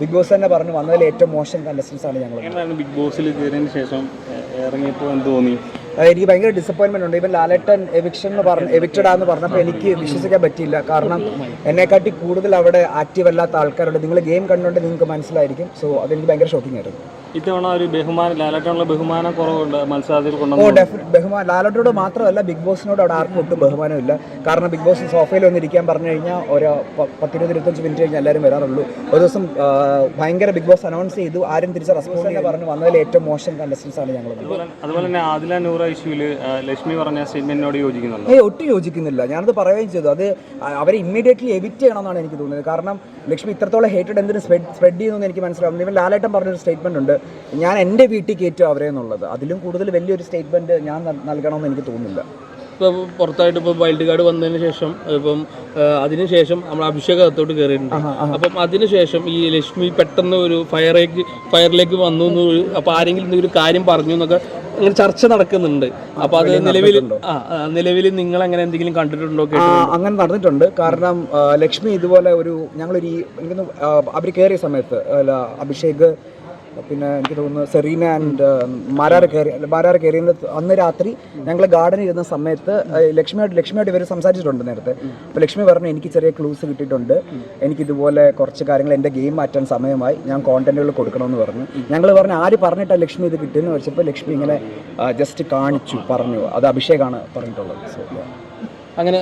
Big boss തന്നെ പറഞ്ഞു വന്നതിൽ ഏറ്റവും മോശം കണ്ടസ്റ്റൻസ് ആണ് ഞങ്ങൾ. ബിഗ് ബോസിൽ കയറിയതിന് ശേഷം ഇറങ്ങിയപ്പോൾ എന്ത് തോന്നി? എനിക്ക് ഭയങ്കര ഡിസപ്പോയിൻമെന്റ് ഉണ്ട്. ഇവൻ ലാലേട്ടൻ എവിക്ഷൻ എന്ന് പറഞ്ഞു എവിക്റ്റഡ് ആന്ന് പറഞ്ഞപ്പോൾ എനിക്ക് വിശ്വസിക്കാൻ പറ്റിയില്ല. കാരണം എന്നെക്കാട്ടി കൂടുതൽ അവിടെ ആക്റ്റീവ് അല്ലാത്ത ആൾക്കാരുണ്ട്. നിങ്ങൾ ഗെയിം കണ്ടുകൊണ്ട് നിങ്ങൾക്ക് മനസ്സിലായിരിക്കും. സോ അതെനിക്ക് ഭയങ്കര ഷോക്കിംഗ് ആയിരുന്നു. ഇത്തവണ ഒരു ബഹുമാനം ലാലേട്ടനുള്ള ബഹുമാനം കുറവുണ്ട് മത്സരത്തിൽ കൊണ്ടുവന്നു. ബഹുമാനം ലാലോട്ടോട് മാത്രമല്ല ബിഗ് ബോസിനോട് അവിടെ ആർക്കും ഒട്ടും ബഹുമാനമില്ല. കാരണം ബിഗ് ബോസ് സോഫയിൽ വന്നിരിക്കാൻ പറഞ്ഞു കഴിഞ്ഞാൽ ഒരു പത്തിരുപത് ഇരുപത്തഞ്ച് മിനിറ്റ് കഴിഞ്ഞാൽ എല്ലാവരും വരാറുള്ളൂ. ഒരു ദിവസം ഭയങ്കര ബിഗ് ബോസ് അനൗൺസ് ചെയ്തു. ആരും തിരിച്ച് റെസ്പോൺസ് തന്നെ പറഞ്ഞു വന്നതിൽ ഏറ്റവും മോശം കണ്ടസ്റ്റൻസ് ആണ് ഞങ്ങൾ അതുപോലെ തന്നെ ആദില നൂറ ഇഷ്യൂവിൽ ലക്ഷ്മി പറഞ്ഞ സ്റ്റേറ്റ്മെന്റിനോട് യോജിക്കുന്നുണ്ട്? ഏ ഒട്ടും യോജിക്കുന്നില്ല. ഞാനത് പറയുകയും ചെയ്തു. അത് അവരെ ഇമ്മീഡിയറ്റ്ലി എവിറ്റ് ചെയ്യണമെന്നാണ് എനിക്ക് തോന്നുന്നത്. കാരണം ലക്ഷ്മി ഇത്രത്തോളം ഹേറ്റഡ് എന്തിനും സ്പ്രെഡ് സ്പ്രെഡ് ചെയ്യുന്നു എനിക്ക് മനസ്സിലാവുന്നു ഇവൻ ലാലേട്ടൻ പറഞ്ഞൊരു സ്റ്റേറ്റ്മെന്റ് ഉണ്ട്. ഞാൻ എന്റെ വീട്ടിൽ കയറ്റും അവരെ എന്നുള്ളത്. അതിലും കൂടുതൽ വലിയൊരു സ്റ്റേറ്റ്മെന്റ് ഞാൻ നൽ- നൽകണമെന്ന് എനിക്ക് തോന്നുന്നില്ല. ഇപ്പോൾ പുറത്തായിട്ട് ഇപ്പോൾ വൈൽഡ് കാർഡ് വന്നതിന് ശേഷം ഇപ്പം അതിനുശേഷം നമ്മൾ അഭിഷേക് അകത്തോട്ട് കയറിയിട്ടുണ്ട് അപ്പം അതിനുശേഷം ഈ ലക്ഷ്മി പെട്ടെന്ന് ഒരു ഫയറേക്ക് ഫയറിലേക്ക് വന്നു എന്ന് അപ്പോൾ ആരെങ്കിലും എന്തെങ്കിലും കാര്യം പറഞ്ഞു എന്നൊക്കെ അങ്ങനെ ചർച്ച നടക്കുന്നുണ്ട്. അപ്പോൾ അത് നിലവിൽ ആ നിലവിൽ നിങ്ങൾ അങ്ങനെ എന്തെങ്കിലും കണ്ടിട്ടുണ്ടോ അങ്ങനെ നടന്നിട്ടുണ്ട്. കാരണം ലക്ഷ്മി ഇതുപോലെ ഒരു ഞങ്ങളൊരു അവർ കയറിയ സമയത്ത് അഭിഷേക് പിന്നെ എനിക്ക് തോന്നുന്നു സെറീന ആൻഡ് മാരാർ കയറി മാരാർ കയറിയ അന്ന് രാത്രി ഞങ്ങൾ ഗാർഡനിൽ ഇരുന്ന സമയത്ത് ലക്ഷ്മിയായിട്ട് ലക്ഷ്മിയായിട്ട് ഇവർ സംസാരിച്ചിട്ടുണ്ട് നേരത്തെ. അപ്പോൾ ലക്ഷ്മി പറഞ്ഞു എനിക്ക് ചെറിയ ക്ലൂസ് കിട്ടിയിട്ടുണ്ട്. എനിക്ക് ഇതുപോലെ കുറച്ച് കാര്യങ്ങൾ എന്റെ ഗെയിം മാറ്റാൻ സമയമായി. ഞാൻ കോണ്ടന്റുകൾ കൊടുക്കണമെന്ന് പറഞ്ഞു. ഞങ്ങൾ പറഞ്ഞു ആര് പറഞ്ഞിട്ടാ ലക്ഷ്മി ഇത് കിട്ടിയെന്ന് വെച്ചപ്പോൾ ലക്ഷ്മി ഇങ്ങനെ ജസ്റ്റ് കാണിച്ചു പറഞ്ഞു. അത് അഭിഷേകാണ് പറഞ്ഞിട്ടുള്ളത്. സോ അങ്ങനെ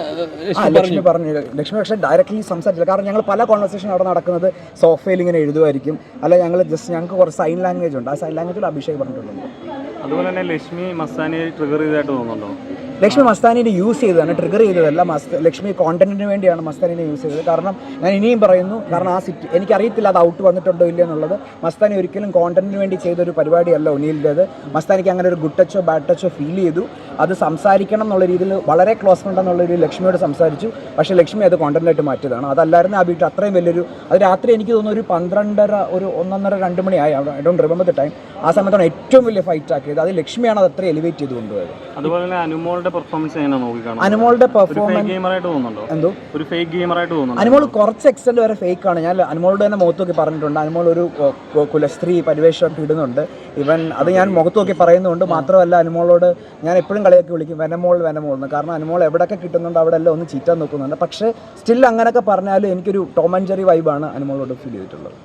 ലക്ഷ്മി പറഞ്ഞു. ലക്ഷ്മി പക്ഷേ ഡയറക്റ്റ്ലി സംസാരിച്ചില്ല. കാരണം ഞങ്ങൾ പല കോൺവെർസേഷൻ അവിടെ നടക്കുന്നത് സോഫയിൽ ഇങ്ങനെ എഴുതുമായിരിക്കും. അല്ല ഞങ്ങൾ ജസ്റ്റ് ഞങ്ങൾക്ക് കുറച്ച് സൈൻ ലാംഗ്വേജ് ഉണ്ട്. ആ സൈൻ ലാംഗ്വേജിൽ അഭിഷേക് പറഞ്ഞിട്ടുണ്ട്. അതുപോലെ തന്നെ ലക്ഷ്മി മസ്താനിയെ ട്രിഗർ ചെയ്തതായിട്ട് തോന്നുന്നുണ്ടോ? ലക്ഷ്മി മസ്താനിനെ യൂസ് ചെയ്തതാണ് ട്രിഗർ ചെയ്തതല്ല മസ്ത ലക്ഷ്മി കോണ്ടന്റിന് വേണ്ടിയാണ് മസ്താനിനെ യൂസ് ചെയ്തത്. കാരണം ഞാൻ ഇനിയും പറയുന്നു കാരണം ആ സിറ്റി എനിക്കറിയത്തില്ല അത് ഔട്ട് വന്നിട്ടുണ്ടോ ഇല്ല എന്നുള്ളത്. മസ്താനി ഒരിക്കലും കോണ്ടന്റിന് വേണ്ടി ചെയ്തൊരു പരിപാടിയല്ല ഒനിയിന്റേത് മസ്താനിക്ക് അങ്ങനെ ഒരു ഗുഡ് ടച്ചോ ബാഡ് ടച്ചോ ഫീൽ ചെയ്തു. അത് സംസാരിക്കണം എന്നുള്ള രീതിയിൽ വളരെ ക്ലോസ് ഫ്രണ്ട് എന്നുള്ള രീതിയിൽ ലക്ഷ്മിയോട് സംസാരിച്ചു. പക്ഷേ ലക്ഷ്മി അത് കോണ്ടന്റായിട്ട് മാറ്റിയതാണ്. അതല്ലായിരുന്നു ആ വീട്ടിൽ അത്രയും വലിയൊരു അത് രാത്രി എനിക്ക് തോന്നുന്നു ഒരു പന്ത്രണ്ടര ഒരു ഒന്നൊന്നര രണ്ട് മണിയായി. I don't remember the time ആ സമയത്താണ് ഏറ്റവും വലിയ ഫൈറ്റ് ആക്കിയത്. അത് ലക്ഷ്മിയാണ് അത് അത്ര എലിവേറ്റ് ചെയ്ത് കൊണ്ടുപോയത്. അതുപോലെ തന്നെ അനുമോളുടെ പെർഫോമൻസ് എങ്ങനെ നോക്കിക്കാണും അനുമോളുടെ പെർഫോമൻസ് ഗെയിമറായിട്ട് തോന്നുന്നുണ്ടോ? എന്തോ? ഒരു ഫേക്ക് ഗെയിമറായിട്ട് അനുമോൾ കുറച്ച് എക്സ്റ്റൻഡ് വരെ ഫേക്ക് ആണ്. ഞാൻ അനുമോളുടെ തന്നെ മുഖത്ത് നോക്കി പറഞ്ഞിട്ടുണ്ട്. അനുമോൾ ഒരു കുലസ്ത്രീ പരിവേഷമൊക്കെ ഇടുന്നുണ്ട്. ഇവൻ അത് ഞാൻ മുഖത്ത് നോക്കി പറയുന്നുണ്ട്. മാത്രമല്ല അനുമോളോട് ഞാൻ എപ്പോഴും കളിയൊക്കെ വിളിക്കും വെനമോൾ വെനമോൾ എന്ന്. കാരണം അനുമോൾ എവിടെയൊക്കെ കിട്ടുന്നുണ്ട് അവിടെ എല്ലാം ഒന്ന് ചീറ്റാൻ നോക്കുന്നുണ്ട്. പക്ഷേ സ്റ്റിൽ അങ്ങനെയൊക്കെ പറഞ്ഞാലും എനിക്കൊരു ടോമൻ ജെറി വൈബാണ് അനുമോളോട് ഫീൽ ചെയ്തിട്ടുള്ളത്.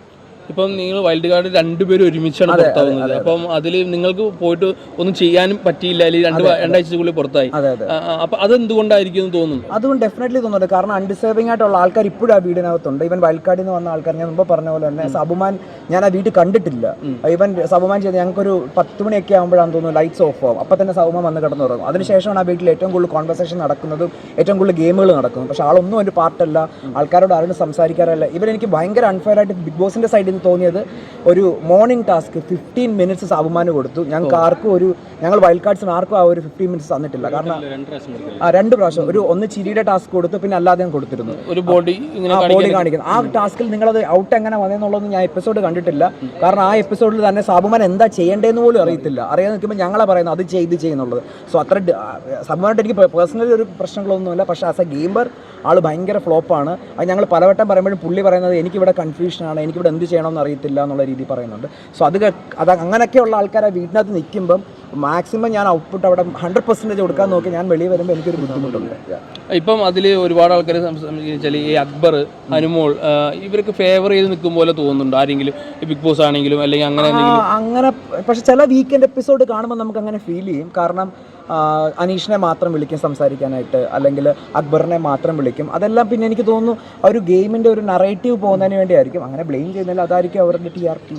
ഇപ്പം നിങ്ങൾ വൈൽഡ് കാർഡ് രണ്ടുപേരും ഒരുമിച്ചാണ് പുറത്താവുന്നത്. അപ്പം അതിൽ നിങ്ങൾക്ക് പോയിട്ട് ഒന്നും ചെയ്യാനും പറ്റിയില്ല അല്ലെങ്കിൽ രണ്ട് രണ്ടാഴ്ചക്കുള്ളിൽ പുറത്തായി. അപ്പൊ അതെ. അതെന്തുകൊണ്ടായിരിക്കും എന്ന് തോന്നുന്നു? അതുകൊണ്ട് ഡെഫിനറ്റ്ലി തോന്നുന്നുണ്ട്. കാരണം അൺഡിസേർവിംഗ് ആയിട്ടുള്ള ആൾക്കാർ ഇപ്പോഴും ആ വീടിനകത്തുണ്ട്. ഇവൻ വയൽക്കാടിൽ നിന്ന് വന്ന ആൾക്കാർ ഞാൻ മുമ്പ് പറഞ്ഞ പോലെ തന്നെ സബുമാൻ ഞാൻ ആ വീട് കണ്ടിട്ടില്ല. ഇവൻ സബുമാൻ ചെയ്ത് ഞങ്ങൾക്കൊരു പത്ത് മണിയൊക്കെ ആകുമ്പോഴാണ് തോന്നുന്നു ലൈറ്റ്സ് ഓഫ് ആവും. അപ്പം തന്നെ സബുമാൻ വന്ന് കിടന്നു തുടങ്ങും അതിനുശേഷമാണ് ആ വീട്ടിൽ ഏറ്റവും കൂടുതൽ കോൺവെർസേഷൻ നടക്കുന്നതും ഏറ്റവും കൂടുതൽ ഗെയിമുകൾ നടക്കുന്നത്. പക്ഷേ ആളൊന്നും ഒരു പാർട്ടല്ല ആൾക്കാരോട് ആരും സംസാരിക്കാറില്ല. ഇവൻ എനിക്ക് ഭയങ്കര അൺഫെയർ ആയിട്ട് ബിഗ് ബോസിന്റെ സൈഡിൽ നിന്ന് തോന്നിയത് ഒരു മോർണിംഗ് ടാസ്ക് ഫിഫ്റ്റീൻ മിനിറ്റ്സ് അഭിമാനം കൊടുത്തു. ഞങ്ങൾക്ക് ആർക്കും ഒരു ഞങ്ങൾ വൈൽഡ് കാർഡ്സിന് ആർക്കും ആ ഒരു ഫിഫ്റ്റീൻ മിനിറ്റ്സ് തന്നിട്ടില്ല. കാരണം. ആ രണ്ട് പ്രാവശ്യം. ഒരു ഒന്ന് ചിരിയുടെ ടാസ്ക് കൊടുത്തു പിന്നെ അല്ലാതെ ഞാൻ കൊടുത്തിരുന്നു. ഒരു ബോഡി ആ ബോഡി കാണിക്കുന്നു. ആ ടാസ്കിൽ നിങ്ങളത് ഔട്ട് എങ്ങനെ വന്നെന്നുള്ളതൊന്നും ഞാൻ എപ്പിസോഡ് കണ്ടിട്ടില്ല. കാരണം ആ എപ്പിസോഡിൽ തന്നെ സാബുമാൻ എന്താ ചെയ്യേണ്ടതെന്ന് പോലും അറിയത്തില്ല. അറിയാൻ നിൽക്കുമ്പോൾ ഞങ്ങളെ പറയുന്നത് അത് ചെയ്ത് ചെയ്യുന്നുള്ളത് സോ അത്ര സാബുമാനായിട്ട് എനിക്ക് പേഴ്സണലി ഒരു പ്രശ്നങ്ങളൊന്നുമില്ല. പക്ഷേ ആസ് എ ഗെയിമർ ആൾ ഭയങ്കര ഫ്ലോപ്പാണ്. അത് ഞങ്ങൾ പലവട്ടം പറയുമ്പോഴും പുള്ളി പറയുന്നത് എനിക്കിവിടെ കൺഫ്യൂഷനാണ് എനിക്കിവിടെ എന്ത് ചെയ്യണമെന്ന് അറിയത്തില്ല എന്നുള്ള രീതി പറയുന്നുണ്ട്. സോ അത് അത് അങ്ങനെയൊക്കെയുള്ള ആൾക്കാർ ആ വീട്ടിനകത്ത് നിൽക്കുമ്പം മാക്സിമം ഞാൻ ഔട്ട്പുട്ട് അവിടെ ഹൺഡ്രഡ് പെർസെന്റേജ് കൊടുക്കാൻ നോക്കി ഞാൻ വെളിയിൽ വരുമ്പോൾ എനിക്കൊരു ബുദ്ധിമുട്ടുണ്ട്. ഇപ്പം അതിൽ ഒരുപാട് ആൾക്കാർ സംസാരിച്ചാൽ ഈ അക്ബർ അനുമോൾ ഇവർക്ക് ഫേവർ ചെയ്ത് നിൽക്കും പോലെ തോന്നുന്നുണ്ട്. ആരെങ്കിലും ബിഗ് ബോസ് ആണെങ്കിലും അല്ലെങ്കിൽ അങ്ങനെ അങ്ങനെ പക്ഷെ ചില വീക്കെൻഡ് എപ്പിസോഡ് കാണുമ്പോൾ നമുക്ക് അങ്ങനെ ഫീൽ ചെയ്യും. കാരണം അനീഷിനെ മാത്രം വിളിക്കും സംസാരിക്കാനായിട്ട് അല്ലെങ്കിൽ അക്ബറിനെ മാത്രം വിളിക്കും. അതെല്ലാം പിന്നെ എനിക്ക് തോന്നുന്നു ആ ഒരു ഗെയിമിന്റെ ഒരു നറേറ്റീവ് പോകുന്നതിന് വേണ്ടിയായിരിക്കും. അങ്ങനെ ബ്ലെയിം ചെയ്യുന്നില്ല അതായിരിക്കും അവരുടെ ടി ആർ പി